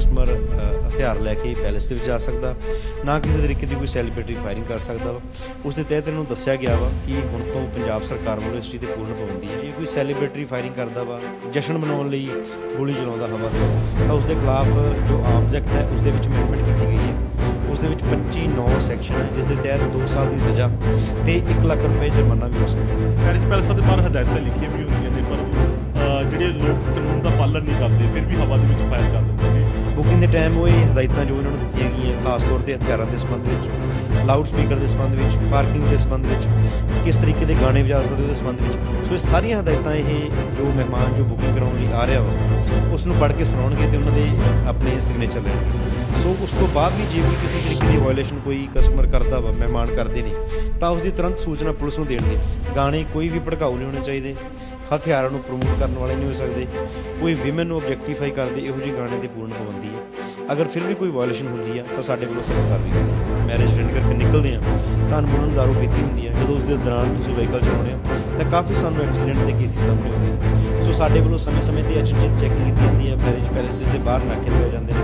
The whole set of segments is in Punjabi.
ਕਸਟਮਰ ਹਥਿਆਰ ਲੈ ਕੇ ਪੈਲੇਸ ਦੇ ਵਿੱਚ ਜਾ ਸਕਦਾ। ਨਾ ਕਿਸੇ ਤਰੀਕੇ ਦੀ ਕੋਈ ਸੈਲੀਬ੍ਰਿਟੀ ਫਾਇਰਿੰਗ ਕਰ ਸਕਦਾ ਵਾ। ਉਸ ਦੇ ਤਹਿਤ ਇਹਨੂੰ ਦੱਸਿਆ ਗਿਆ ਵਾ ਕਿ ਹੁਣ ਤੋਂ ਪੰਜਾਬ ਸਰਕਾਰ ਵੱਲੋਂ ਇਸ ਚੀਜ਼ ਤੇ ਪੂਰਨ ਪਾਬੰਦੀ ਹੈ। ਜੇ ਕੋਈ ਸੈਲੀਬ੍ਰਿਟੀ ਫਾਇਰਿੰਗ ਕਰਦਾ ਵਾ, ਜਸ਼ਨ ਮਨਾਉਣ ਲਈ ਗੋਲੀ ਚਲਾਉਂਦਾ ਹਵਾ ਦੇ ਤਾਂ ਉਸ ਦੇ ਖਿਲਾਫ ਜੋ ਆਰਮਸ ਐਕਟ ਹੈ ਉਸ ਦੇ ਵਿੱਚ ਅਮੈਂਡਮੈਂਟ ਕੀਤੀ ਗਈ ਹੈ। ਉਸ ਦੇ ਵਿੱਚ 25 9 ਸੈਕਸ਼ਨ ਹੈ, ਜਿਸ ਦੇ ਤਹਿਤ 2 ਸਾਲ ਦੀ ਸਜ਼ਾ ਤੇ 1 ਲੱਖ ਰੁਪਏ ਜੁਰਮਾਨਾ ਵੀ ਹੋ ਸਕਦਾ ਹੈ। ਮੈਰਿਜ ਪੈਲਸਾਂ ਦੇ ਬਾਹਰ ਹਦਾਇਤਾਂ ਲਿਖੀਆਂ ਵੀ ਹੁੰਦੀਆਂ ਨੇ, ਪਰ ਜਿਹੜੇ ਲੋਕ ਕਾਨੂੰਨ ਦਾ ਪਾਲਣ ਨਹੀਂ ਕਰਦੇ, ਫਿਰ ਵੀ ਹਵਾ ਦੇ ਵਿੱਚ ਫਾਇਰ ਕਰ ਦਿੰਦੇ ਬੁਕਿੰਗ ਦੇ ਟਾਈਮ ਉਹ ਇਹ ਹਦਾਇਤਾਂ ਜੋ ਇਹਨਾਂ ਨੂੰ ਦਿੱਤੀਆਂ ਗਈਆਂ, ਖਾਸ ਤੌਰ ਤੇ ਹਥਿਆਰਾਂ ਦੇ ਸੰਬੰਧ ਵਿੱਚ ਲਾਊਡ ਸਪੀਕਰ ਦੇ ਸੰਬੰਧ ਵਿੱਚ ਪਾਰਕਿੰਗ ਦੇ ਸੰਬੰਧ ਵਿੱਚ, ਕਿਸ ਤਰੀਕੇ ਦੇ ਗਾਣੇ ਵਜਾ ਸਕਦੇ ਉਹਦੇ ਸੰਬੰਧ ਵਿੱਚ। ਸੋ ਇਹ ਸਾਰੀਆਂ ਹਦਾਇਤਾਂ ਇਹ ਜੋ ਮਹਿਮਾਨ ਜੋ ਬੁਕਿੰਗ ਕਰਾਉਣ ਲਈ ਆ ਰਿਹਾ ਵਾ ਉਸ ਨੂੰ ਪੜ੍ਹ ਕੇ ਸੁਣਾਉਣਗੇ ਤੇ ਉਹਨਾਂ ਦੇ ਆਪਣੇ ਸਿਗਨੇਚਰ ਲੈਣਗੇ। ਸੋ ਉਸ ਤੋਂ ਬਾਅਦ ਵੀ ਜੇ ਕੋਈ ਕਿਸੇ ਤਰੀਕੇ ਦੀ ਵਾਇਓਲੇਸ਼ਨ ਕੋਈ ਕਸਟਮਰ ਕਰਦਾ ਵਾ, ਮਹਿਮਾਨ ਕਰਦੇ ਨੇ, ਤਾਂ ਉਸ ਦੀ ਤੁਰੰਤ ਸੂਚਨਾ ਪੁਲਿਸ ਨੂੰ ਦੇਣਗੇ। ਗਾਣੇ ਕੋਈ ਵੀ ਭੜਕਾਊ ਨਹੀਂ ਹੋਣੇ ਚਾਹੀਦੇ। ਹਥਿਆਰਾਂ ਨੂੰ ਪ੍ਰਮੋਟ ਕਰਨ ਵਾਲੇ ਨਹੀਂ ਹੋ ਸਕਦੇ। ਕੋਈ ਵਿਮਨ ਨੂੰ ਆਬਜੈਕਟੀਫਾਈ ਕਰਦੇ, ਇਹੋ ਜਿਹੇ ਗਾਣੇ ਦੀ ਪੂਰਨ ਪਾਬੰਦੀ ਹੈ। ਅਗਰ ਫਿਰ ਵੀ ਕੋਈ ਵਾਇਓਲੇਸ਼ਨ ਹੁੰਦੀ ਆ, ਤਾਂ ਸਾਡੇ ਵੱਲੋਂ ਸਖਤ ਕਾਰਵਾਈ ਹੁੰਦੀ ਹੈ। ਮੈਰਿਜ ਅਟੈਂਡ ਕਰਕੇ ਨਿਕਲਦੇ ਆ ਤਾਂ ਅਨਮੋਲਨ ਦਾਰੂ ਪੀਤੀ ਹੁੰਦੀ ਹੈ ਜਦੋਂ ਉਸ ਦੇ ਦੌਰਾਨ ਤੁਸੀਂ ਵਹੀਕਲ ਚਲਾਉਂਦੇ ਹੋ, ਤਾਂ ਕਾਫੀ ਸਾਨੂੰ ਐਕਸੀਡੈਂਟ ਦੇ ਕੇਸਿਸ ਸਾਹਮਣੇ ਆਉਂਦੇ ਨੇ। ਸੋ ਸਾਡੇ ਵੱਲੋਂ ਸਮੇਂ-ਸਮੇਂ ਤੇ ਅਚਨਚੇਤ ਚੈਕਿੰਗ ਕੀਤੀ ਜਾਂਦੀ ਹੈ। ਮੈਰਿਜ ਪੈਲੇਸਿਸ ਦੇ ਬਾਹਰ ਨਾਕੇ ਲਗਾਏ ਜਾਂਦੇ ਨੇ।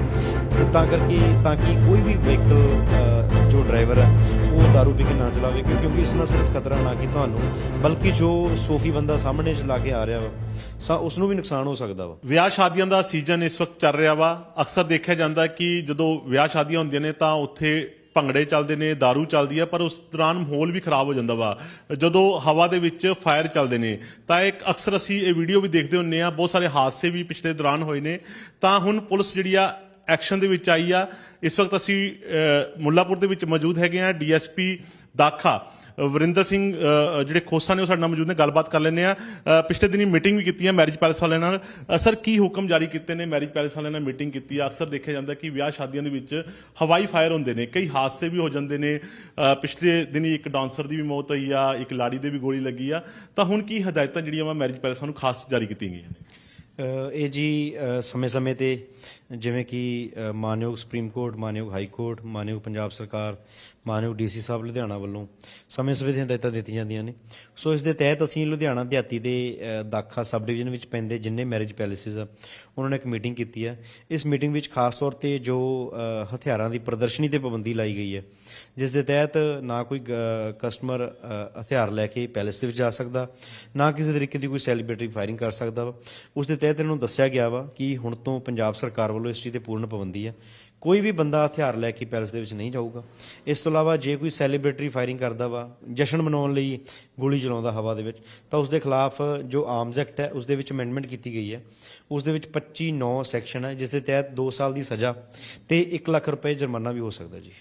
ਤਾਂ ਕਰਕੇ, ਤਾਂ ਕਿ ਕੋਈ ਵੀ ਵਹੀਕਲ ਜੋ ਡਰਾਈਵਰ ਹੈ, ਉਹ ਦਾਰੂ ਪੀ ਕੇ ਨਾ ਚਲਾਵੇ, ਕਿਉਂਕਿ ਇਸ ਨਾਲ ਸਿਰਫ ਖਤਰਾ ਨਾ ਕਿ ਤੁਹਾਨੂੰ, ਬਲਕਿ ਜੋ ਸੋਫੀ ਬੰਦਾ ਸਾਹਮਣੇ ਚਲਾ ਕੇ ਆ ਰਿਹਾ ਵਾ ਸਾ ਉਸ ਨੂੰ ਵੀ ਨੁਕਸਾਨ ਹੋ ਸਕਦਾ ਵਾ। ਵਿਆਹ ਸ਼ਾਦੀਆਂ ਦਾ ਸੀਜ਼ਨ ਇਸ ਵਕਤ ਚੱਲ ਰਿਹਾ ਵਾ। ਅਕਸਰ ਦੇਖਿਆ ਜਾਂਦਾ ਕਿ ਜਦੋਂ ਵਿਆਹ ਸ਼ਾਦੀਆਂ ਹੁੰਦੀਆਂ ਨੇ, ਤਾਂ ਉੱਥੇ ਭੰਗੜੇ ਚੱਲਦੇ ਨੇ, दारू ਚੱਲਦੀ ਹੈ, ਪਰ ਉਸ ਦੌਰਾਨ ਮਾਹੌਲ ਵੀ ਖਰਾਬ ਹੋ ਜਾਂਦਾ ਵਾ। ਜਦੋਂ ਹਵਾ ਦੇ ਵਿੱਚ ਫਾਇਰ ਚੱਲਦੇ ਨੇ, ਤਾਂ ਇੱਕ ਅਕਸਰ ਅਸੀਂ ਇਹ ਵੀਡੀਓ ਵੀ ਦੇਖਦੇ ਹੁੰਨੇ ਆ, ਬਹੁਤ ਸਾਰੇ ਹਾਦਸੇ ਵੀ ਪਿਛਲੇ ਦੌਰਾਨ ਹੋਏ ਨੇ। ਤਾਂ ਹੁਣ ਪੁਲਿਸ ਜਿਹੜੀ ਆ ਐਕਸ਼ਨ ਦੇ ਵਿੱਚ ਆਈ ਆ। ਇਸ ਵਕਤ ਅਸੀਂ ਮੁੱਲਾਪੁਰ ਦੇ ਵਿੱਚ ਮੌਜੂਦ ਹੈਗੇ ਆ ਡੀਐਸਪੀ ਦਾਖਾ। ਵਰਿੰਦਰ ਸਿੰਘ ਜਿਹੜੇ ਖੋਸਾ ਨੇ ਉਹ ਸਾਡੇ ਨਾਲ ਮੌਜੂਦ ਨੇ, ਗੱਲਬਾਤ ਕਰ ਲੈਂਦੇ ਆ। ਪਿਛਲੇ ਦਿਨੀ ਮੀਟਿੰਗ ਵੀ ਕੀਤੀ ਹੈ ਮੈਰਿਜ ਪੈਲੇਸ ਵਾਲਿਆਂ ਨਾਲ। ਸਰ, ਕੀ ਹੁਕਮ ਜਾਰੀ ਕੀਤੇ ਨੇ ਮੈਰਿਜ ਪੈਲੇਸ ਵਾਲਿਆਂ ਨਾਲ ਮੀਟਿੰਗ ਕੀਤੀ ਆ? ਅਕਸਰ ਦੇਖਿਆ ਜਾਂਦਾ ਕਿ ਵਿਆਹ ਸ਼ਾਦੀਆਂ ਦੇ ਵਿੱਚ ਹਵਾਈ ਫਾਇਰ ਹੁੰਦੇ ਨੇ, ਕਈ ਹਾਦਸੇ ਵੀ ਹੋ ਜਾਂਦੇ ਨੇ। ਪਿਛਲੇ ਦਿਨੀ ਇੱਕ ਡਾਂਸਰ ਦੀ ਵੀ ਮੌਤ ਹੋਈ ਆ, ਇੱਕ ਲਾੜੀ ਦੇ ਵੀ ਗੋਲੀ ਲੱਗੀ ਆ। ਤਾਂ ਹੁਣ ਕੀ ਹਦਾਇਤਾਂ ਜਿਹੜੀਆਂ ਵਾ ਮੈਰਿਜ ਪੈਲੇਸਾਂ ਨੂੰ ਖਾਸ ਜਾਰੀ ਕੀਤੀਆਂ ਗਈਆਂ ਨੇ? ਇਹ ਜੀ ਸਮੇਂ-ਸਮੇਂ ਤੇ ਜਿਵੇਂ ਕਿ ਮਾਨਯੋਗ ਸੁਪਰੀਮ ਕੋਰਟ ਮਾਨਯੋਗ ਹਾਈ ਕੋਰਟ ਮਾਨਯੋਗ ਪੰਜਾਬ ਸਰਕਾਰ, ਮਾਨਯੋਗ ਡੀਸੀ ਸਾਹਿਬ ਲੁਧਿਆਣਾ ਵੱਲੋਂ ਸਮੇਂ-ਸਮੇਂ ਦੀਆਂ ਹਦਾਇਤਾਂ ਦਿੱਤੀਆਂ ਜਾਂਦੀਆਂ ਨੇ। ਸੋ ਇਸ ਦੇ ਤਹਿਤ ਅਸੀਂ ਲੁਧਿਆਣਾ ਦਿਹਾਤੀ ਦੇ ਦਾਖਾ ਸਬ ਡਿਵੀਜ਼ਨ ਵਿੱਚ ਪੈਂਦੇ ਜਿੰਨੇ ਮੈਰਿਜ ਪੈਲੇਸਿਸ ਆ, ਉਹਨਾਂ ਨੇ ਇੱਕ ਮੀਟਿੰਗ ਕੀਤੀ ਹੈ ਇਸ ਮੀਟਿੰਗ ਵਿੱਚ ਖਾਸ ਤੌਰ ਤੇ ਜੋ ਹਥਿਆਰਾਂ ਦੀ ਪ੍ਰਦਰਸ਼ਨੀ ਤੇ ਪਾਬੰਦੀ ਲਾਈ ਗਈ ਹੈ, ਜਿਸ ਦੇ ਤਹਿਤ ਨਾ ਕੋਈ ਗ- ਕਸਟਮਰ ਹਥਿਆਰ ਲੈ ਕੇ ਪੈਲੇਸ ਦੇ ਵਿੱਚ ਜਾ ਸਕਦਾ, ਨਾ ਕਿਸੇ ਤਰੀਕੇ ਦੀ ਕੋਈ ਸੈਲੀਬ੍ਰੇਟਰੀ ਫਾਇਰਿੰਗ ਕਰ ਸਕਦਾ ਵਾ। ਉਸ ਦੇ ਤਹਿਤ ਇਹਨੂੰ ਦੱਸਿਆ ਗਿਆ ਵਾ ਕਿ ਹੁਣ ਤੋਂ ਪੰਜਾਬ ਸਰਕਾਰ ਵੱਲੋਂ ਇਸ ਚੀਜ਼ ਤੇ ਪੂਰਨ ਪਾਬੰਦੀ ਹੈ ਕੋਈ ਵੀ ਬੰਦਾ ਹਥਿਆਰ ਲੈ ਕੇ ਪੈਲੇਸ ਦੇ ਵਿੱਚ ਨਹੀਂ ਜਾਊਗਾ। ਇਸ ਤੋਂ ਇਲਾਵਾ ਜੇ ਕੋਈ ਸੈਲੀਬ੍ਰਿਟੀ ਫਾਇਰਿੰਗ ਕਰਦਾ ਵਾ, ਜਸ਼ਨ ਮਨਾਉਣ ਲਈ ਗੋਲੀ ਚਲਾਉਂਦਾ ਹਵਾ ਦੇ ਵਿੱਚ, ਤਾਂ ਉਸ ਦੇ ਖਿਲਾਫ ਜੋ ਆਰਮਸ ਐਕਟ ਹੈ ਉਸ ਦੇ ਵਿੱਚ ਅਮੈਂਡਮੈਂਟ ਕੀਤੀ ਗਈ ਹੈ। ਉਸ ਦੇ ਵਿੱਚ 25 9 ਸੈਕਸ਼ਨ ਹੈ, ਜਿਸ ਦੇ ਤਹਿਤ 2 ਸਾਲ ਦੀ ਸਜ਼ਾ ਤੇ 1 ਲੱਖ ਰੁਪਏ ਜੁਰਮਾਨਾ ਵੀ ਹੋ ਸਕਦਾ ਜੀ।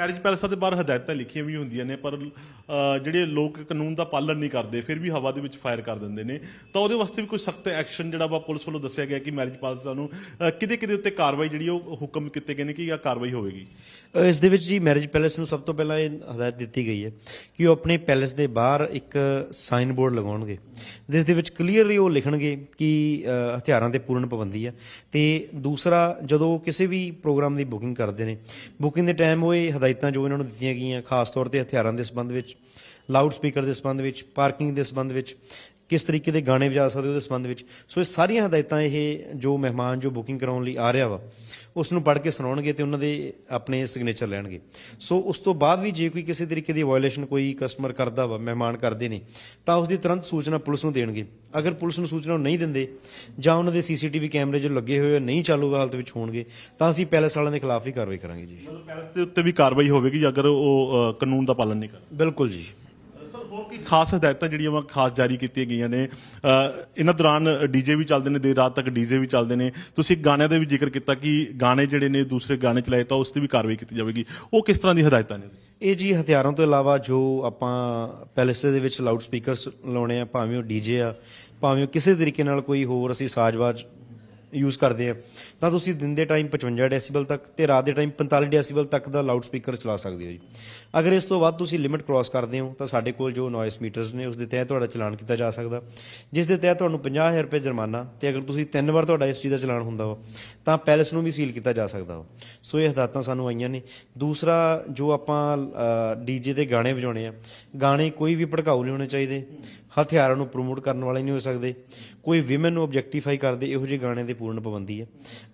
ਮੈਰਿਜ ਪੈਲਸਾਂ ਦੇ ਬਾਹਰ ਹਦਾਇਤਾਂ ਲਿਖੀਆਂ ਵੀ ਹੁੰਦੀਆਂ ਨੇ, ਪਰ ਜਿਹੜੇ ਲੋਕ ਕਾਨੂੰਨ ਦਾ ਪਾਲਣ ਨਹੀਂ ਕਰਦੇ, ਫਿਰ ਵੀ ਹਵਾ ਦੇ ਵਿੱਚ ਫਾਇਰ ਕਰ ਦਿੰਦੇ ਨੇ। ਤਾਂ ਉਹਦੇ ਵਾਸਤੇ ਵੀ ਕੋਈ ਸਖਤ ਐਕਸ਼ਨ ਜਿਹੜਾ ਵਾ ਪੁਲਿਸ ਵੱਲੋਂ ਦੱਸਿਆ ਗਿਆ ਕਿ ਮੈਰਿਜ ਪੈਲਸਾਂ ਨੂੰ ਕਿਤੇ ਕਿਤੇ ਉੱਤੇ ਕਾਰਵਾਈ ਜਿਹੜੀ ਉਹ ਹੁਕਮ ਕੀਤੇ ਗਏ ਨੇ ਕਿ ਇਹ ਕਾਰਵਾਈ ਹੋਵੇਗੀ? ਇਸ ਦੇ ਵਿੱਚ ਜੀ ਮੈਰਿਜ ਪੈਲੇਸ ਨੂੰ ਸਭ ਤੋਂ ਪਹਿਲਾਂ ਇਹ ਹਦਾਇਤ ਦਿੱਤੀ ਗਈ ਹੈ ਕਿ ਉਹ ਆਪਣੇ ਪੈਲੇਸ ਦੇ ਬਾਹਰ ਇੱਕ ਸਾਈਨ ਬੋਰਡ ਲਗਾਉਣਗੇ। ਜਿਸ ਦੇ ਵਿੱਚ ਕਲੀਅਰਲੀ ਉਹ ਲਿਖਣਗੇ ਕਿ ਹਥਿਆਰਾਂ ਤੇ ਪੂਰਨ ਪਾਬੰਦੀ ਹੈ ਤੇ ਦੂਸਰਾ, ਜਦੋਂ ਕਿਸੇ ਵੀ ਪ੍ਰੋਗਰਾਮ ਦੀ ਬੁਕਿੰਗ ਕਰਦੇ ਨੇ ਬੁਕਿੰਗ ਦੇ ਟਾਈਮ ਉਹ ਇਹ ਹਦਾਇਤ ਹਦਾਇਤਾਂ ਜੋ ਇਹਨਾਂ ਨੂੰ ਦਿੱਤੀਆਂ ਗਈਆਂ, ਖਾਸ ਤੌਰ ਤੇ ਹਥਿਆਰਾਂ ਦੇ ਸੰਬੰਧ ਵਿੱਚ ਲਾਊਡ ਸਪੀਕਰ ਦੇ ਸੰਬੰਧ ਵਿੱਚ, ਪਾਰਕਿੰਗ ਦੇ ਸੰਬੰਧ ਵਿੱਚ, ਕਿਸ ਤਰੀਕੇ ਦੇ ਗਾਣੇ ਵਜਾ ਸਕਦੇ ਉਹਦੇ ਸੰਬੰਧ ਵਿੱਚ। ਸੋ ਇਹ ਸਾਰੀਆਂ ਹਦਾਇਤਾਂ ਇਹ ਜੋ ਮਹਿਮਾਨ ਜੋ ਬੁਕਿੰਗ ਕਰਾਉਣ ਲਈ ਆ ਰਿਹਾ ਵਾ ਉਸ ਨੂੰ ਪੜ੍ਹ ਕੇ ਸੁਣਾਉਣਗੇ ਤੇ ਉਹਨਾਂ ਦੇ ਆਪਣੇ ਸਿਗਨੇਚਰ ਲੈਣਗੇ। ਸੋ ਉਸ ਤੋਂ ਬਾਅਦ ਵੀ ਜੇ ਕੋਈ ਕਿਸੇ ਤਰੀਕੇ ਦੀ ਵਾਇਓਲੇਸ਼ਨ ਕੋਈ ਕਸਟਮਰ ਕਰਦਾ ਵਾ ਮਹਿਮਾਨ ਕਰਦੇ ਨੇ ਤਾਂ ਉਸ ਦੀ ਤੁਰੰਤ ਸੂਚਨਾ ਪੁਲਿਸ ਨੂੰ ਦੇਣਗੇ। ਅਗਰ ਪੁਲਿਸ ਨੂੰ ਸੂਚਨਾ ਨਹੀਂ ਦਿੰਦੇ ਜਾਂ ਉਹਨਾਂ ਦੇ ਸੀਸੀਟੀਵੀ ਕੈਮਰੇ ਜੋ ਲੱਗੇ ਹੋਏ ਨਹੀਂ ਚਾਲੂ ਹਾਲਤ ਵਿੱਚ ਹੋਣਗੇ ਤਾਂ ਅਸੀਂ ਪੈਲੇਸ ਵਾਲਿਆਂ ਦੇ ਖਿਲਾਫ ਹੀ ਕਾਰਵਾਈ ਕਰਾਂਗੇ ਜੀ। ਮਤਲਬ ਪੈਲਸ ਦੇ ਉੱਤੇ ਵੀ ਕਾਰਵਾਈ ਹੋਵੇਗੀ ਅਗਰ ਉਹ ਕਾਨੂੰਨ ਦਾ ਪਾਲਣ ਨਹੀਂ ਕਰਦੇ ਬਿਲਕੁਲ ਜੀ। ਕੀ ਖਾਸ ਹਦਾਇਤਾਂ ਜਿਹੜੀਆਂ ਵਾ ਖਾਸ ਜਾਰੀ ਕੀਤੀਆਂ ਗਈਆਂ ਨੇ। ਇਹਨਾਂ ਦੌਰਾਨ ਡੀਜੇ ਵੀ ਚੱਲਦੇ ਨੇ, ਦੇਰ ਰਾਤ ਤੱਕ ਡੀਜੇ ਵੀ ਚੱਲਦੇ ਨੇ। ਤੁਸੀਂ ਗਾਣਿਆਂ ਦਾ ਵੀ ਜ਼ਿਕਰ ਕੀਤਾ ਕਿ ਗਾਣੇ ਜਿਹੜੇ ਨੇ, ਦੂਸਰੇ ਗਾਣੇ ਚਲਾਏ ਤਾਂ ਉਸ ਤੇ ਵੀ ਕਾਰਵਾਈ ਕੀਤੀ ਜਾਵੇਗੀ। ਉਹ ਕਿਸ ਤਰ੍ਹਾਂ ਦੀ ਹਦਾਇਤਾਂ ਨੇ? ਇਹ ਜੀ ਹਥਿਆਰਾਂ ਤੋਂ ਇਲਾਵਾ ਜੋ ਆਪਾਂ ਪੈਲੇਸ ਦੇ ਵਿੱਚ ਲਾਊਡ ਸਪੀਕਰਸ ਲਾਉਣੇ ਆ, ਭਾਵੇਂ ਉਹ ਡੀਜੇ ਆ, ਭਾਵੇਂ ਉਹ ਕਿਸੇ ਤਰੀਕੇ ਨਾਲ ਕੋਈ ਹੋਰ ਅਸੀਂ ਸਾਜ਼ਵਾਜ ਯੂਜ਼ ਕਰਦੇ ਆ, ਤਾਂ ਤੁਸੀਂ ਦਿਨ ਦੇ ਟਾਈਮ 55 ਡੈਸੀਬਲ ਤੱਕ ਤੇ ਰਾਤ ਦੇ ਟਾਈਮ 45 ਡੈਸੀਬਲ ਤੱਕ ਦਾ ਲਾਊਡ ਸਪੀਕਰ ਚਲਾ ਸਕਦੇ ਹੋ ਜੀ। ਅਗਰ ਇਸ ਤੋਂ ਵੱਧ ਤੁਸੀਂ ਲਿਮਿਟ ਕ੍ਰਾਸ ਕਰਦੇ ਹੋ, ਤਾਂ ਸਾਡੇ ਕੋਲ ਜੋ ਨੋਇਸ ਮੀਟਰਸ ਨੇ ਉਸ ਦੇ ਤਹਿਤ ਤੁਹਾਡਾ ਚਲਾਨ ਕੀਤਾ ਜਾ ਸਕਦਾ। ਜਿਸ ਦੇ ਤਹਿਤ ਤੁਹਾਨੂੰ 50000 ਰੁਪਏ ਜੁਰਮਾਨਾ ਤੇ ਅਗਰ ਤੁਸੀਂ ਤਿੰਨ ਵਾਰ ਤੁਹਾਡਾ ਇਸ ਚੀਜ਼ ਦਾ ਚਲਾਨ ਹੁੰਦਾ ਵਾ, ਤਾਂ ਪੈਲੇਸ ਨੂੰ ਵੀ ਸੀਲ ਕੀਤਾ ਜਾ ਸਕਦਾ ਵਾ। ਸੋ ਇਹ ਹਦਾਇਤਾਂ ਸਾਨੂੰ ਆਈਆਂ ਨੇ। ਦੂਸਰਾ, ਜੋ ਆਪਾਂ ਡੀਜੇ ਤੇ ਗਾਣੇ ਵਜਾਉਣੇ ਆ, ਗਾਣੇ ਕੋਈ ਵੀ ਭੜਕਾਊ ਨਹੀਂ ਹੋਣੇ ਚਾਹੀਦੇ। ਹਥਿਆਰਾਂ ਨੂੰ ਪ੍ਰਮੋਟ ਕਰਨ ਵਾਲੇ ਨਹੀਂ ਹੋ ਸਕਦੇ। ਕੋਈ ਵਿਮਨ ਨੂੰ ਆਬਜੈਕਟੀਫਾਈ ਕਰਦੇ ਇਹੋ ਜਿਹੇ ਗਾਣੇ ਦੇ ਪੂਰਨ ਪਾਬੰਦੀ ਹੈ।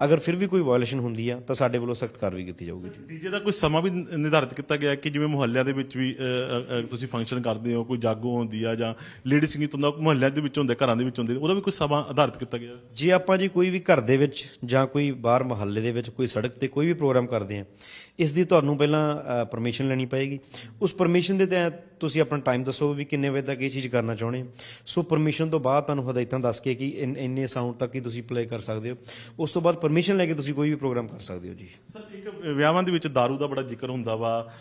ਅਗਰ ਫਿਰ ਵੀ ਕੋਈ ਵਾਇਓਲੇਸ਼ਨ ਹੁੰਦੀ ਆ ਤਾਂ ਸਾਡੇ ਵੱਲੋਂ ਸਖਤ ਕਾਰਵਾਈ ਕੀਤੀ ਜਾਊਗੀ ਜੀ। ਡੀਜੇ ਦਾ ਕੋਈ ਸਮਾਂ ਵੀ ਨਿਰਧਾਰਿਤ ਕੀਤਾ ਗਿਆ ਕਿ ਜਿਵੇਂ ਮੁਹੱਲਿਆਂ ਦੇ ਵਿੱਚ ਵੀ ਤੁਸੀਂ ਫੰਕਸ਼ਨ ਕਰਦੇ ਹੋ ਕੋਈ ਜਾਗੋ ਹੁੰਦੀ ਆ ਜਾਂ ਲੇਡੀ ਸੰਗੀਤ ਹੁੰਦਾ ਮੁਹੱਲਿਆਂ ਦੇ ਵਿੱਚ ਹੁੰਦੇ ਘਰਾਂ ਦੇ ਵਿੱਚ ਹੁੰਦੇ ਉਹਦਾ ਵੀ ਕੋਈ ਸਮਾਂ ਆਧਾਰਿਤ ਕੀਤਾ ਗਿਆ? ਜੇ ਆਪਾਂ ਜੀ ਕੋਈ ਵੀ ਘਰ ਦੇ ਵਿੱਚ ਜਾਂ ਕੋਈ ਬਾਹਰ ਮਹੱਲੇ ਦੇ ਵਿੱਚ ਕੋਈ ਸੜਕ ਤੇ ਕੋਈ ਵੀ ਪ੍ਰੋਗਰਾਮ ਕਰਦੇ ਆ ਇਸ ਦੀ ਤੁਹਾਨੂੰ ਪਹਿਲਾਂ ਪਰਮਿਸ਼ਨ ਲੈਣੀ ਪਏਗੀ। ਉਸ ਪਰਮਿਸ਼ਨ ਦੇ ਤਹਿਤ ਤੁਸੀਂ ਆਪਣਾ ਟਾਈਮ ਦੱਸੋ ਵੀ ਕਿੰਨੇ ਵਜੇ ਤੱਕ ਇਹ ਚੀਜ਼ ਕਰਨਾ ਚਾਹੁੰਦੇ ਹੋ। ਸੋ ਪਰਮਿਸ਼ਨ ਤੋਂ ਬਾਅਦ ਤੁਹਾਨੂੰ ਹਦਾਇਤਾਂ ਦੱਸ ਕੇ ਕਿ ਇਨ- ਸਾਊਂਡ ਤੱਕ ਹੀ ਤੁਸੀਂ ਪਲੇ ਕਰ ਸਕਦੇ ਹੋ। ਉਸ ਤੋਂ ਬਾਅਦ ਪਰਮਿਸ਼ਨ ਲੈ ਕੇ ਤੁਸੀਂ ਕੋਈ ਵੀ ਪ੍ਰੋਗਰਾਮ ਕਰ ਸਕਦੇ ਹੋ ਜੀ। ਸਰ ਇੱਕ ਵਿਆਹਾਂ ਦੇ ਵਿੱਚ दारू ਦਾ ਬੜਾ ਜ਼ਿਕਰ ਹੁੰਦਾ ਵਾ।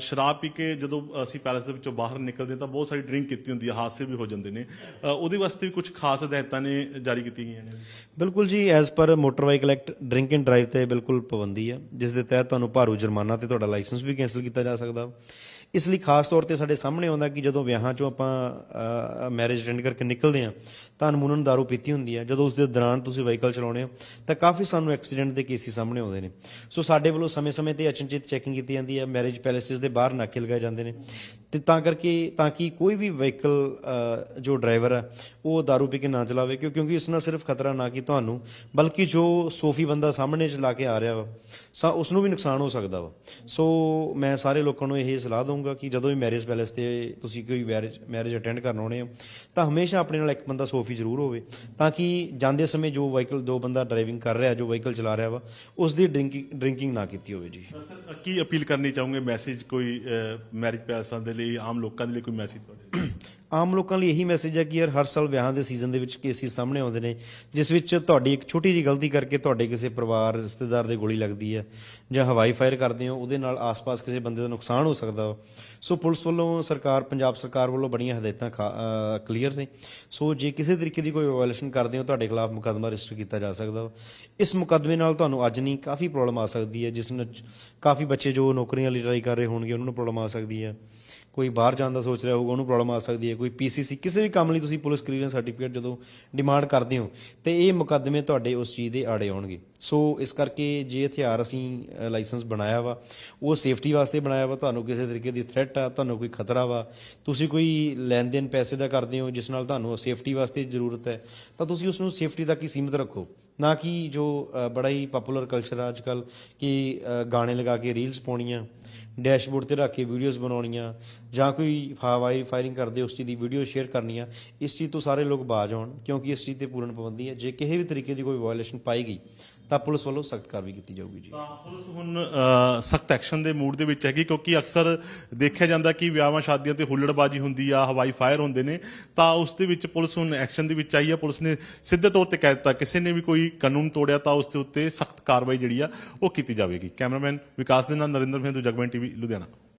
ਸ਼ਰਾਬ ਪੀ ਕੇ ਜਦੋਂ ਅਸੀਂ ਪੈਲਸ ਦੇ ਵਿੱਚੋਂ ਬਾਹਰ ਨਿਕਲਦੇ ਹਾਂ ਤਾਂ ਬਹੁਤ ਸਾਰੀ ਡਰਿੰਕ ਕੀਤੀ ਹੁੰਦੀ ਹੈ ਹਾਦਸੇ ਵੀ ਹੋ ਜਾਂਦੇ ਨੇ। ਉਹਦੇ ਵਾਸਤੇ ਵੀ ਕੁਝ ਖਾਸ ਹਦਾਇਤਾਂ ਨੇ ਜਾਰੀ ਕੀਤੀਆਂ ਗਈਆਂ ਨੇ? ਬਿਲਕੁਲ ਜੀ as per motor vehicle act drink and drive ਤੇ ਬਿਲਕੁਲ ਪਾਬੰਦੀ ਹੈ ਜਿਸ ਦੇ ਤਹਿਤ ਤੁਹਾਨੂੰ ਭਾਰੂ ਜੁਰਮਾਨਾ ਤੇ ਤੁਹਾਡਾ ਲਾਇਸੈਂਸ ਵੀ ਕੈਂਸਲ ਕੀਤਾ ਜਾ ਸਕਦਾ। ਇਸ ਲਈ ਖਾਸ ਤੌਰ ਤੇ ਸਾਡੇ ਸਾਹਮਣੇ ਆਉਂਦਾ ਕਿ ਜਦੋਂ ਵਿਆਹਾਂ 'ਚੋਂ ਆਪਾਂ ਮੈਰਿਜ ਅਟੈਂਡ ਕਰਕੇ ਨਿਕਲਦੇ ਹਾਂ, ਤਾਂ ਅਨਮੁੰਨਨ ਦਾਰੂ ਪੀਤੀ ਹੁੰਦੀ ਹੈ। ਜਦੋਂ ਉਸ ਦੇ ਦੌਰਾਨ ਤੁਸੀਂ ਵਹੀਕਲ ਚਲਾਉਣੇ ਹੋ, ਤਾਂ ਕਾਫੀ ਸਾਨੂੰ ਐਕਸੀਡੈਂਟ ਦੇ ਕੇਸਿਸ ਸਾਹਮਣੇ ਆਉਂਦੇ ਨੇ। ਸੋ ਸਾਡੇ ਵੱਲੋਂ ਸਮੇਂ-ਸਮੇਂ ਤੇ ਅਚਨਚੇਤ ਚੈਕਿੰਗ ਕੀਤੀ ਜਾਂਦੀ ਹੈ। ਮੈਰਿਜ ਪੈਲੇਸਿਸ ਦੇ ਬਾਹਰ ਨਾਕੇ ਲਗਾਏ ਜਾਂਦੇ ਨੇ। ਤੇ ਤਾਂ ਕਰਕੇ ਤਾਂ ਕਿ ਕੋਈ ਵੀ ਵਹੀਕਲ ਜੋ ਡਰਾਈਵਰ ਹੈ ਉਹ ਦਾਰੂ ਪੀ ਕੇ ਨਾ ਚਲਾਵੇ, ਕਿਉਂ, ਕਿਉਂਕਿ ਇਸ ਨਾਲ ਸਿਰਫ ਖਤਰਾ ਨਾ ਕਿ ਤੁਹਾਨੂੰ, ਬਲਕਿ ਜੋ ਸੋਫੀ ਬੰਦਾ ਸਾਹਮਣੇ ਚਲਾ ਕੇ ਆ ਰਿਹਾ ਵਾ, ਸਾ ਉਸ ਨੂੰ ਵੀ ਨੁਕਸਾਨ ਹੋ ਸਕਦਾ ਵਾ। ਸੋ ਮੈਂ ਸਾਰੇ ਲੋਕਾਂ ਨੂੰ ਇਹ ਸਲਾਹ ਦਊਂਗਾ ਕਿ ਜਦੋਂ ਵੀ ਮੈਰਿਜ ਪੈਲੇਸ ਤੇ ਤੁਸੀਂ ਕੋਈ ਮੈਰਿਜ ਮੈਰਿਜ ਅਟੈਂਡ ਕਰਨ ਆਉਣੇ ਹੋ, ਤਾਂ ਹਮੇਸ਼ਾ ਆਪਣੇ ਨਾਲ ਇੱਕ ਬੰਦਾ ਸੋਫੀ ਜ਼ਰੂਰ ਹੋਵੇ, ਤਾਂ ਕਿ ਜਾਂਦੇ ਸਮੇਂ ਜੋ ਵਹੀਕਲ ਦੋ ਬੰਦਾ ਡਰਾਈਵਿੰਗ ਕਰ ਰਿਹਾ, ਜੋ ਵਹੀਕਲ ਚਲਾ ਰਿਹਾ ਵਾ ਉਸ ਦੀ ਡਰਿੰਕਿੰਗ ਡਰਿੰਕਿੰਗ ਨਾ ਕੀਤੀ ਹੋਵੇ ਜੀ। ਸਰ ਕੀ ਅਪੀਲ ਕਰਨੀ ਚਾਹੋਗੇ? ਮੈਸੇਜ ਕੋਈ ਮੈਰਿਜ ਪੈਲਸਾਂ ਦੇ ਲਈ, ਆਮ ਲੋਕਾਂ ਦੇ ਲਈ ਕੋਈ ਮੈਸੇਜ ਤੁਹਾਡੇ ਆਮ ਲੋਕਾਂ ਲਈ ਇਹੀ ਮੈਸੇਜ ਹੈ ਕਿ ਯਾਰ ਹਰ ਸਾਲ ਵਿਆਹਾਂ ਦੇ ਸੀਜ਼ਨ ਦੇ ਵਿੱਚ ਕੇਸਿਸ ਸਾਹਮਣੇ ਆਉਂਦੇ ਨੇ, ਜਿਸ ਵਿੱਚ ਤੁਹਾਡੀ ਇੱਕ ਛੋਟੀ ਜਿਹੀ ਗਲਤੀ ਕਰਕੇ ਤੁਹਾਡੇ ਕਿਸੇ ਪਰਿਵਾਰ, ਰਿਸ਼ਤੇਦਾਰ ਦੇ ਗੋਲੀ ਲੱਗਦੀ ਹੈ ਜਾਂ ਹਵਾਈ ਫਾਇਰ ਕਰਦੇ ਹੋ, ਉਹਦੇ ਨਾਲ ਆਸ-ਪਾਸ ਕਿਸੇ ਬੰਦੇ ਦਾ ਨੁਕਸਾਨ ਹੋ ਸਕਦਾ ਵਾ। ਸੋ ਪੁਲਿਸ ਵੱਲੋਂ ਸਰਕਾਰ, ਪੰਜਾਬ ਸਰਕਾਰ ਵੱਲੋਂ ਬੜੀਆਂ ਹਦਾਇਤਾਂ ਕਲੀਅਰ ਨੇ। ਸੋ ਜੇ ਕਿਸੇ ਤਰੀਕੇ ਦੀ ਕੋਈ ਵਾਇਓਲੇਸ਼ਨ ਕਰਦੇ ਹੋ, ਤੁਹਾਡੇ ਖਿਲਾਫ ਮੁਕੱਦਮਾ ਰਜਿਸਟਰ ਕੀਤਾ ਜਾ ਸਕਦਾ ਵਾ। ਇਸ ਮੁਕੱਦਮੇ ਨਾਲ ਤੁਹਾਨੂੰ ਅੱਜ ਨਹੀਂ ਕਾਫੀ ਪ੍ਰੋਬਲਮ ਆ ਸਕਦੀ ਹੈ, ਜਿਸ ਨਾਲ ਕਾਫੀ ਬੱਚੇ ਜੋ ਨੌਕਰੀਆਂ ਲਈ ਟਰਾਈ ਕਰ ਰਹੇ ਹੋਣਗੇ, ਉਹਨਾਂ ਨੂੰ ਪ੍ਰੋਬਲਮ ਆ ਸਕਦੀ ਹੈ। ਕੋਈ ਬਾਹਰ ਜਾਣ ਦਾ ਸੋਚ ਰਿਹਾ ਹੋਊਗਾ, ਉਹਨੂੰ ਪ੍ਰੋਬਲਮ ਆ ਸਕਦੀ ਹੈ। ਕੋਈ ਪੀਸੀਸੀ ਕਿਸੇ ਵੀ ਕੰਮ ਲਈ ਤੁਸੀਂ ਪੁਲਿਸ ਕਲੀਅਰੈਂਸ ਸਰਟੀਫਿਕੇਟ ਜਦੋਂ ਡਿਮਾਂਡ ਕਰਦੇ ਹੋ, ਤੇ ਇਹ ਮੁਕੱਦਮੇ ਤੁਹਾਡੇ ਉਸ ਚੀਜ਼ ਦੇ ਆੜੇ ਆਉਣਗੇ। ਸੋ ਇਸ ਕਰਕੇ ਜੇ ਹਥਿਆਰ ਅਸੀਂ ਲਾਇਸੈਂਸ ਬਣਾਇਆ ਵਾ, ਉਹ ਸੇਫਟੀ ਵਾਸਤੇ ਬਣਾਇਆ ਵਾ, ਤੁਹਾਨੂੰ ਕਿਸੇ ਤਰੀਕੇ ਦੀ ਥ੍ਰੈਟ ਆ, ਤੁਹਾਨੂੰ ਕੋਈ ਖਤਰਾ ਵਾ, ਤੁਸੀਂ ਕੋਈ ਲੈਣ ਦੇਣ ਪੈਸੇ ਦਾ ਕਰਦੇ ਹੋ, ਜਿਸ ਨਾਲ ਤੁਹਾਨੂੰ ਸੇਫਟੀ ਵਾਸਤੇ ਜ਼ਰੂਰਤ ਹੈ, ਤਾਂ ਤੁਸੀਂ ਉਸ ਨੂੰ ਸੇਫਟੀ ਤੱਕ ਹੀ ਸੀਮਿਤ ਰੱਖੋ। ਨਾ ਕਿ ਜੋ ਬੜਾ ਹੀ ਪਪੂਲਰ ਕਲਚਰ ਆ ਅੱਜਕੱਲ ਕਿ ਗਾਣੇ ਲਗਾ ਕੇ ਰੀਲਸ ਪਾਉਣੀਆਂ ਡੈਸ਼ਬੋਰਡ ਤੇ ਰੱਖ ਕੇ ਵੀਡੀਓਜ਼ ਬਣਾਉਣੀਆਂ ਜਾਂ ਕੋਈ ਫਾਵਾਈ ਫਾਇਰਿੰਗ ਕਰਦੇ ਉਸ ਚੀਜ਼ ਦੀ ਵੀਡੀਓ ਸ਼ੇਅਰ ਕਰਨੀਆਂ, ਇਸ ਚੀਜ਼ ਤੋਂ ਸਾਰੇ ਲੋਕ ਬਾਜ ਆਉਣ ਕਿਉਂਕਿ ਇਸ ਚੀਜ਼ ਤੇ ਪੂਰਨ ਪਾਬੰਦੀ ਹੈ। ਜੇ ਕਿਸੇ ਵੀ ਤਰੀਕੇ ਦੀ ਕੋਈ ਵਾਇਓਲੇਸ਼ਨ ਪਾਈ ਗਈ ਤਾਂ ਪੁਲਿਸ ਵੱਲੋਂ ਸਖਤ ਕਾਰਵਾਈ ਕੀਤੀ ਜਾਊਗੀ ਜੀ। ਤਾਂ ਪੁਲਿਸ ਹੁਣ ਸਖਤ ਐਕਸ਼ਨ ਦੇ ਮੂਡ ਦੇ ਵਿੱਚ ਹੈਗੀ ਕਿਉਂਕਿ ਅਕਸਰ ਦੇਖਿਆ ਜਾਂਦਾ ਕਿ ਵਿਆਹਾਂ ਸ਼ਾਦੀਆਂ ਤੇ ਹੁੱਲੜਬਾਜੀ ਹੁੰਦੀ ਆ, ਹਵਾਈ ਫਾਇਰ ਹੁੰਦੇ ਨੇ, ਤਾਂ ਉਸ ਦੇ ਵਿੱਚ ਪੁਲਿਸ ਹੁਣ ਐਕਸ਼ਨ ਦੇ ਵਿੱਚ ਆਈ ਆ। ਪੁਲਿਸ ਨੇ ਸਿੱਧੇ ਤੌਰ ਤੇ ਕਹਿ ਦਿੱਤਾ, ਕਿਸੇ ਨੇ ਵੀ ਕੋਈ ਕਾਨੂੰਨ ਤੋੜਿਆ ਤਾਂ ਉਸ ਦੇ ਉੱਤੇ ਸਖਤ ਕਾਰਵਾਈ ਜਿਹੜੀ ਆ, ਉਹ ਕੀਤੀ ਜਾਵੇਗੀ। ਕੈਮਰਾਮੈਨ ਵਿਕਾਸ ਦੇ ਨਾਲ ਨਰਿੰਦਰ ਫੇਂਦੂ, ਜਗਮੈਨ ਟੀਵੀ, ਲੁਧਿਆਣਾ।